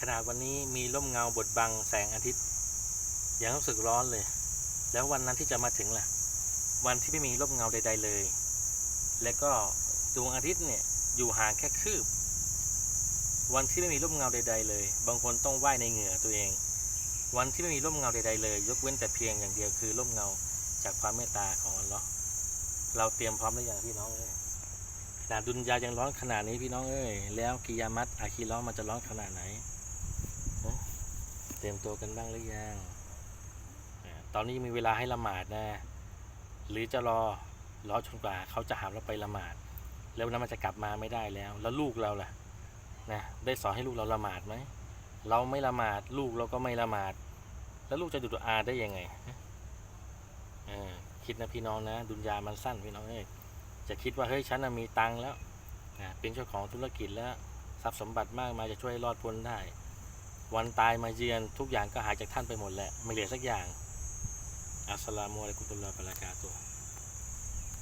ขนาดวันนี้มีร่มเงาบดบังแสงอาทิตย์ ยังรู้สึกร้อนเลย แล้ววันนั้นที่จะมาถึงล่ะ วันที่ไม่มีร่มเงาใด ๆ เลย และก็ดวงอาทิตย์เนี่ยอยู่ห่างแค่คืบ วันที่ไม่มีร่มเงาใด ๆ เลย บางคนต้องว่ายในเหงื่อตัวเอง วันที่ไม่มีร่มเงาใด ๆ เลย ยกเว้นแต่เพียงอย่างเดียวคือร่มเงาจากความเมตตาของอัลลอฮ์เราเตรียมพร้อมหรือยังพี่น้องเอ้ยขนาดดุนยายังร้อนขนาดนี้พี่น้องเอ้ยแล้วกิยามัตอาคีร้อนมันจะร้อนขนาดไหน เตรียมตัวกันบ้างหรือยัง ตอนนี้มีเวลาให้ละหมาดนะ หรือจะรอรอจนกว่าเขาจะหามเราไปละหมาด แล้วนั้นมันจะกลับมาไม่ได้แล้ว แล้วลูกเราล่ะนะได้สอนให้ลูกเราละหมาดไหม เราไม่ละหมาดลูกเราก็ไม่ละหมาด แล้วลูกจะดุอาได้ยังไงคิดนะพี่น้องนะ ดุนยามันสั้นพี่น้องเอ้ยจะคิดว่าเฮ้ยฉันมีตังค์แล้วนะเป็นเจ้าของธุรกิจแล้วทรัพย์สมบัติมากมายจะช่วยรอดพ้นได้ วันตายมาเยือนทุกอย่างก็หายจากท่านไปหมดแหละไม่เหลือสักอย่างอัสสลามุอะลัยกุมตุลลอฮฺบะลาะกาตุฮ์